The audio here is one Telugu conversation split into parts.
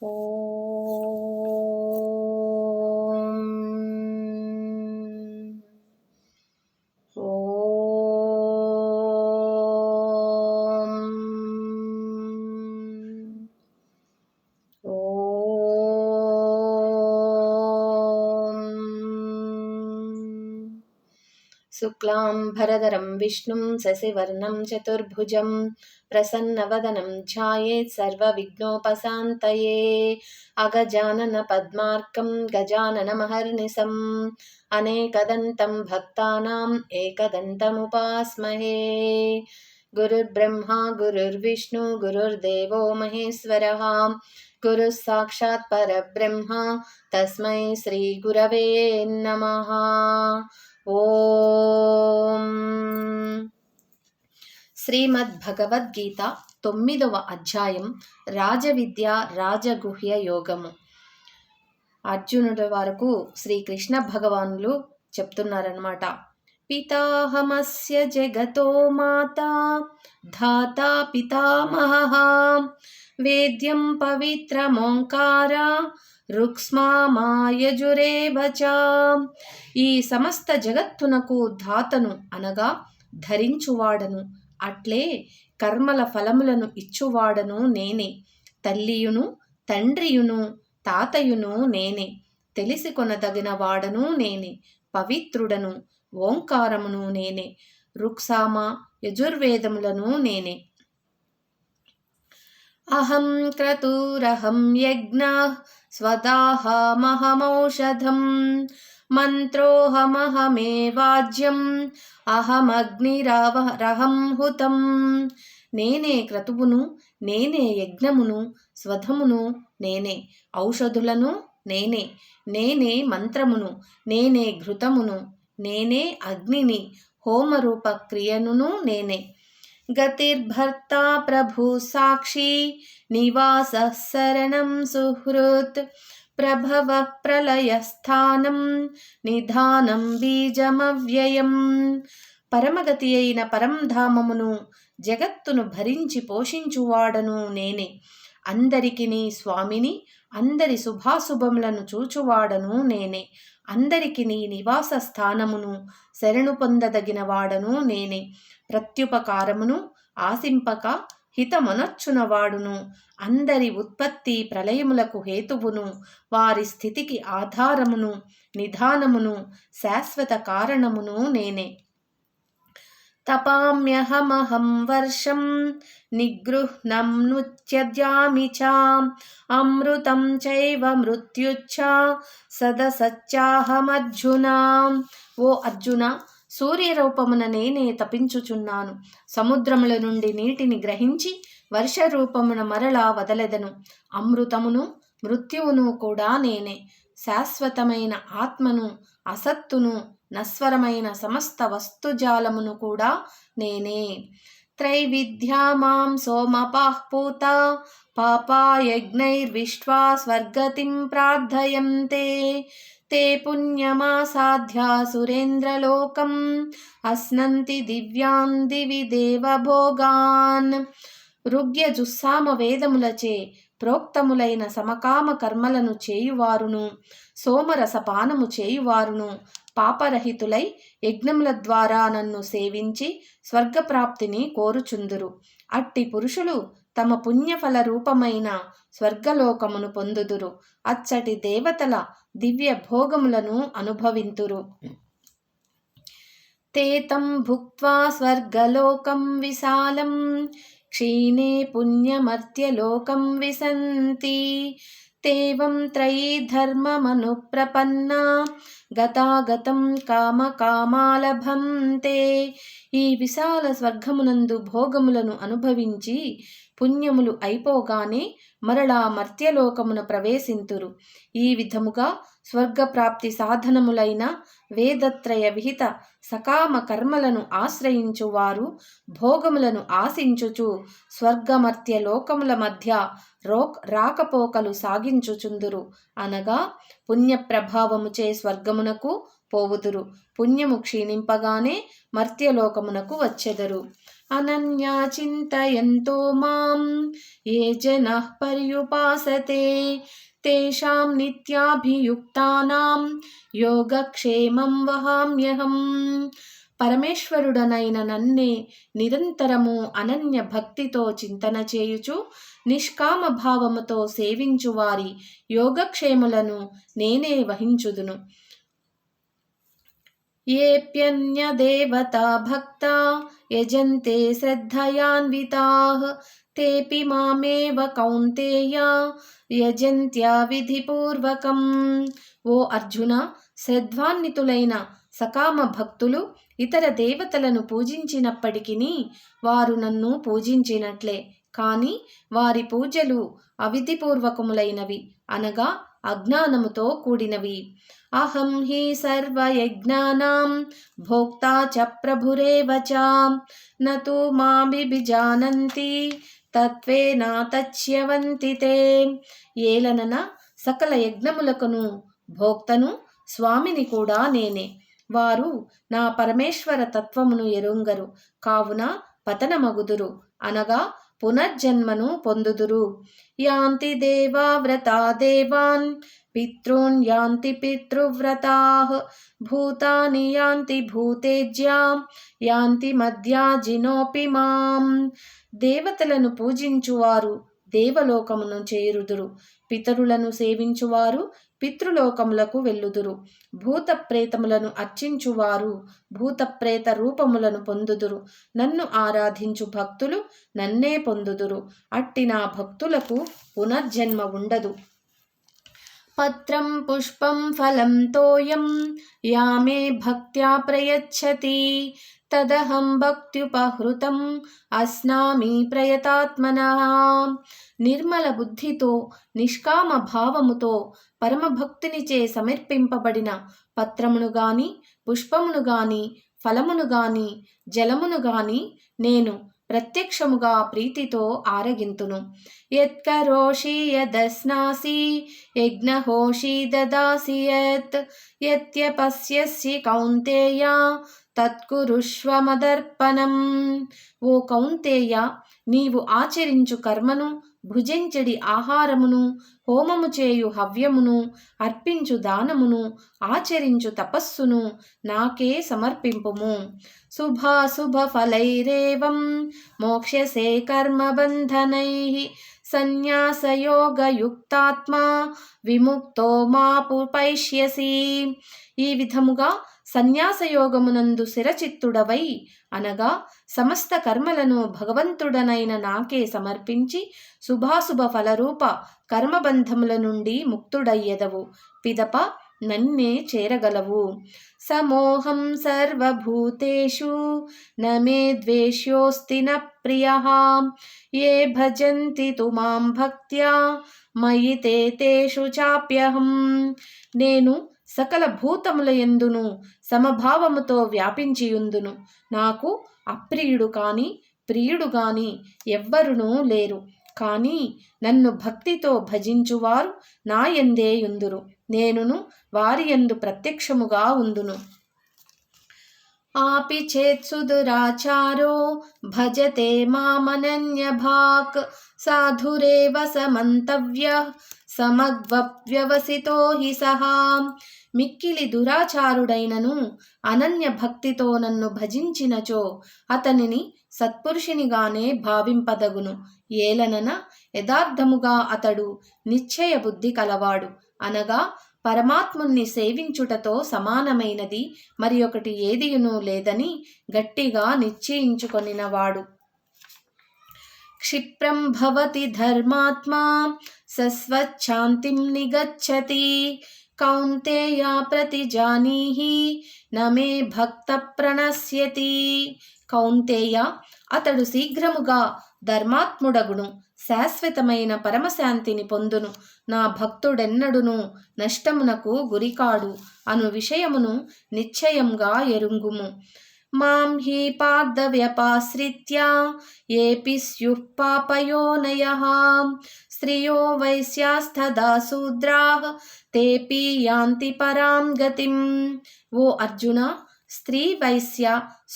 오. शुक्लाम्भरधरं विष्णुं शशिवर्णं चतुर्भुजं प्रसन्नवदनं ध्यायेत् सर्वविघ्नोपशान्तये। अगजाननपद्मार्कं गजाननमहर्निशम् अनेकदन्तं भक्तानाम् एकदन्तमुपास्महे। गुरुर्ब्रह्मा गुरुर्विष्णु गुरुर्देवो महेश्वरः। गुरुः साक्षात् परब्रह्म तस्मै श्रीगुरवे नमः ఓం. శ్రీమద్ భగవద్గీత తొమ్మిదవ అధ్యాయం రాజవిద్య రాజగుహ్య యోగము. అర్జునుడి వరకు శ్రీకృష్ణ భగవానులు చెప్తున్నారనమాట పితాహమస్య జగతో माता धाता पितामहः। వేద్యం పవిత్రమోంకార రుక్స్మామాయజురేవచ ఈ సమస్త జగత్తునకు ధాతను అనగా ధరించువాడను అట్లే కర్మల ఫలములను ఇచ్చువాడను నేనే తల్లియును తండ్రియును తాతయును నేనే తెలిసి కొనదగిన వాడను నేనే పవిత్రుడను ఓంకారమును నేనే రుక్సామ యజుర్వేదములను నేనే. అహం క్రతూరహం యజ్ఞ స్వదాహమహమౌషధం మంత్రోహమహమేవాజ్యం అహమగ్నిరహం హుతం. నేనే క్రతువును నేనే యజ్ఞమును స్వధమును నేనే ఔషధులను నేనే నేనే మంత్రమును నేనే ఘృతమును నేనే అగ్నిని హోమరూప క్రియనును నేనే. గతిర్భర్తా ప్రభు సాక్షి నివాస శరణం సుహృత్ ప్రభవ ప్రళయస్థానం నిధానం బీజమవ్యయం. పరమగతి అయిన పరంధామమును జగత్తును భరించి పోషించువాడను నేనే. అందరికి నీ స్వామిని అందరి శుభాశుభములను చూచువాడను నేనే. అందరికి నీ నివాస స్థానమును శరణు పొందదగిన వాడను నేనే. ప్రత్యుపకారమును ఆశింపక హితమనొచ్చునవాడును. అందరి ఉత్పత్తి ప్రళయములకు హేతువును. వారి స్థితికి ఆధారమును నిధానమును శాశ్వత కారణమును నేనే. తపామ్యహమహం వర్షం నిగృహ్ణం నృత్యద్యామి చ. అమృతం చైవ మృత్యుచ్చ. సదసత్యాహమర్జున ఓ అర్జున సూర్యరూపమున నేనే తపించుచున్నాను. సముద్రముల నుండి నీటిని గ్రహించి వర్ష రూపమున మరలా వదలెదను. అమృతమును మృత్యువును కూడా నేనే. శాశ్వతమైన ఆత్మను అసత్తును నస్వరమైన సమస్త వస్తుజాలమును కూడా నేనే. త్రైవిద్యా మాం సోమపాహ్పూత పాపాయజ్ఞైర్విశ్వా స్వర్గతిం ప్రార్థయంతే. తే పుణ్యమాసాధ్యా సురేంద్రలోకం అస్నంతి దివ్యాన్ దివి దేవభోగాన్. రుగ్య జుస్సామ వేదములచే ప్రోక్తములైన సమకామ కర్మలను చేయువారును సోమరసపానము చేయువారును పాపరహితులై యజ్ఞముల ద్వారా నన్ను సేవించి స్వర్గప్రాప్తిని కోరుచుందురు. అట్టి పురుషులు తమ పుణ్యఫల రూపమైన స్వర్గలోకమును పొందుదురు. అచ్చటి దేవతల దివ్య భోగములను అనుభవింతురు. తేతం భుక్వా స్వర్గలోకం విశాలం. క్షీణే పుణ్యమర్త్యలోకం విసంతి తేవం త్రయీ ధర్మమనుప్రపన్నా. గతాగతం కామకామాలభంతే. ఈ విశాల స్వర్గమునందు భోగములను అనుభవించి పుణ్యములు అయిపోగానే మరలా మర్త్యలోకమున ప్రవేశింతురు. ఈ విధముగా స్వర్గప్రాప్తి సాధనములైన వేదత్రయ విహిత సకామ కర్మలను ఆశ్రయించువారు భోగములను ఆశించుచు స్వర్గమర్త్య లోకముల మధ్య రోక్ రాకపోకలు సాగించుచుందురు. అనగా పుణ్య ప్రభావముచే స్వర్గమునకు పోవుదురు. పుణ్యము క్షీణింపగానే మర్త్యలోకమునకు వచ్చెదరు. అనన్యా చింతయంతో మాం ఏ జన పర్యుపాసతే తేషాం నిత్యాభియుక్తానాం యోగక్షేమం వహామ్యహం పరమేశ్వరుడనైన నన్నే నిరంతరము అనన్య భక్తితో చింతన చేయుచు నిష్కామ భావముతో సేవించు వారి యోగక్షేములను నేనే వహించుదును ఏప్యన్యదేవతా భక్త యజంతే శ్రద్ధయాన్వితా తేపి మామేవ కౌంతేయ యజంత్యా విధిపూర్వకం ఓ అర్జున శ్రద్ధాన్వితులైన సకామ భక్తులు ఇతర దేవతలను పూజించినప్పటికీ వారు నన్ను పూజించినట్లే. కానీ వారి పూజలు అవిధిపూర్వకములైనవి అనగా అజ్ఞానముతో కూడినవి. అహం హి సర్వయజ్ఞానాం భోక్తా చ ప్రభురేవ చ. నతు తత్వేనా తచ్యవంతి ఏలనన సకల యజ్ఞములకును భోక్తను స్వామిని కూడా నేనే. వారు నా పరమేశ్వర తత్వమును ఎరుంగరు. కావున పతనమగుదురు. అనగా పునర్జన్మను పొందుదురు. యాంతి దేవా వ్రతా దేవాన్ పితॄన్ యాంతి పితృవ్రతాః భూతాని యాంతి భూతేజ్యాం యాంతి మధ్యాజినోపి మాం. దేవతలను పూజించువారు దేవలోకమును చేరుదురు. పితరులను సేవించువారు పితృలోకములకు వెళ్ళుదురు. భూత ప్రేతములను అర్చించువారు భూత ప్రేత రూపములను పొందుదురు. నన్ను ఆరాధించు భక్తులు నన్నే పొందుదురు. అట్టి నా భక్తులకు పునర్జన్మ ఉండదు. పత్రం పుష్పం ఫలం తోయం యామే భక్త్యా ప్రయచ్చతి. తదహం భక్త్యుపహృతం అస్నామి ప్రయతాత్మన. నిర్మల బుద్ధితో నిష్కామ భావముతో పరమభక్తినిచే సమర్పింపబడిన పత్రమును గాని పుష్పమును గాని ఫలమును గాని జలమును గాని నేను ప్రత్యక్షముగా ప్రీతితో ఆరగింతును. యత్కరోషి యదస్నాసి యజ్ఞహోషి దదాసి యత్ యత్యపస్యసి కౌంతేయ తత్కురుష్వమదర్పణం. ఓ కౌంతేయ నీవు ఆచరించు కర్మను భుజించడి ఆహారమును హోమము చేయు హవ్యమును అర్పించు దానమును ఆచరించు తపస్సును నాకే సమర్పింపుము. శుభాశుభ ఫలైరేవం మోక్షసే కర్మబంధనై సన్యాసయోగయుక్తాత్మా విముక్తో మాపు పైష్యసి ఈ విధముగా సన్యాసయోగమునందు శిరచిత్తుడవై అనగా సమస్త కర్మలను భగవంతుడనైన నాకే సమర్పించి శుభాశుభ ఫలరూప కర్మబంధముల నుండి ముక్తుడయ్యెదవు. పిదప నన్నే చేరగలవు. సమోహం సర్వభూతేషు నమే ద్వేష్యోస్తి న ప్రియ. ఏ భజంతి తు మాం భక్త్యా మయి తేషు చాప్యహం. నేను సకల భూతముల ఎందును సమభావముతో వ్యాపించియుందును. నాకు అప్రియుడు కాని ప్రియుడు గాని ఎవ్వరునూ లేరు. కానీ నన్ను భక్తితో భజించువారు నా ఎందే యుందురు. నేనును వారి యందు ప్రత్యక్షముగా ఉందును. ఆపి చేత్సుదురాచారో భజతే మామనన్యభాక్. సాధురేవ సమంతవ్య సమగ్వవ్యవసితో హి సహా. మిక్కిలి దురాచారుడైనను అనన్య భక్తితో నన్ను భజించినచో అతనిని సత్పురుషునిగానే భావింపదగును. ఏలనన యథార్థముగా అతడు నిశ్చయ బుద్ధి కలవాడు. అనగా పరమాత్ముణ్ణి సేవించుటతో సమానమైనది మరి ఒకటి ఏదియును లేదని గట్టిగా నిశ్చయించుకొనినవాడు. క్షిప్రం భవతి ధర్మాత్మా సస్వచ్ఛాంతిం నిగచ్చతి కౌంతేయ ప్రతిజానీహి నమే భక్త ప్రణశ్యతి. కౌంతేయ అతడు శీఘ్రముగా ధర్మాత్ముడగును శాశ్వతమైన పరమశాంతిని పొందును. నా భక్తుడెన్నడును నష్టమునకు గురికాడు అను విషయమును నిశ్చయంగా ఎరుంగుము. మాం హి పార్థవ్యపాశ్రిత్య ఏపి స్యుః పాపయోనయః స్త్రియో వైశ్యాస్తదా శూద్రాః తేపి యాంతి పరాం గతిం. ఓ అర్జున స్త్రీ వైశ్య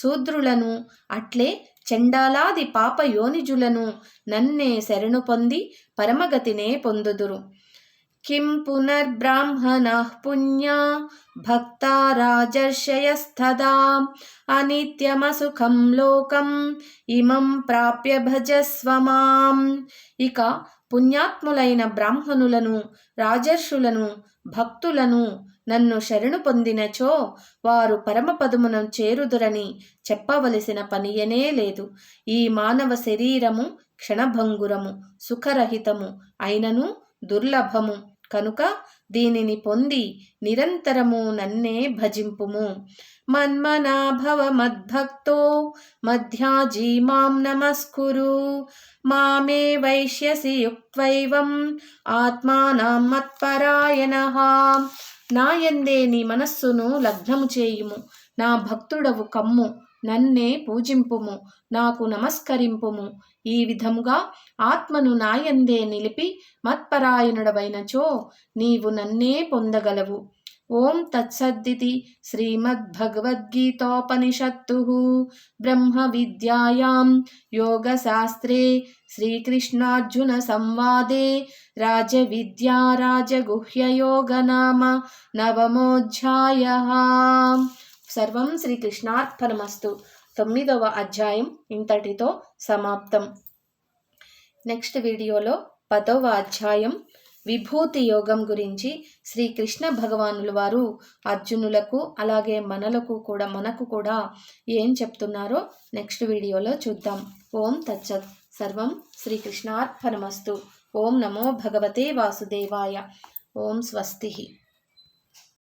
శూద్రులను అట్లే చండాలాది పాప యోనిజులను నన్నే శరణు పొంది పరమగతినే పొందుదురు. కిం పునర్బ్రాహ్మణ పుణ్యా భక్తా రాజర్షయస్తదా అనిత్యమసుఖం లోకం ఇమం ప్రాప్య భజస్వమాం ఇక పుణ్యాత్ములైన బ్రాహ్మణులను రాజర్షులను భక్తులను నన్ను శరణు పొందినచో వారు పరమపదమును చేరుదురని చెప్పవలసిన పనియనే లేదు. ఈ మానవ శరీరము క్షణభంగురము సుఖరహితము అయినను దుర్లభము. కనుక దీనిని పొంది నిరంతరము నన్నే భజింపుము. మన్మనాభవ మద్భక్తో మధ్యాజీ మాం నమస్కురు. మామే వైశ్యసి యుక్త్వైవం ఆత్మానం మత్పరాయణ. నాయందే నీ మనస్సును లగ్నము చేయుము. నా భక్తుడవు కమ్ము. నన్నే పూజింపుము నాకు నమస్కరింపుము. ఈ విధముగా ఆత్మను నాయందే నిలిపి మత్పరాయణుడవైనచో నీవు నన్నే పొందగలవు. ఓం తత్సద్దితి శ్రీమద్భగవద్గీతోపనిషత్తు. బ్రహ్మ విద్యాయాం యోగశాస్త్రే శ్రీకృష్ణార్జున సంవాదే రాజవిద్యా రాజగుహ్యయోగనామ నవమోధ్యాయ. సర్వం శ్రీకృష్ణార్పణమస్తు. తొమ్మిదవ అధ్యాయం ఇంతటితో సమాప్తం. నెక్స్ట్ వీడియోలో పదవ అధ్యాయం విభూతి యోగం గురించి శ్రీకృష్ణ భగవానుల వారు అర్జునులకు అలాగే మనలకు కూడా మనకు కూడా ఏం చెప్తున్నారో నెక్స్ట్ వీడియోలో చూద్దాం. ఓం తచ్చత్ సర్వం శ్రీకృష్ణార్పణమస్తు. ఓం నమో భగవతే వాసుదేవాయ. ఓం స్వస్తి.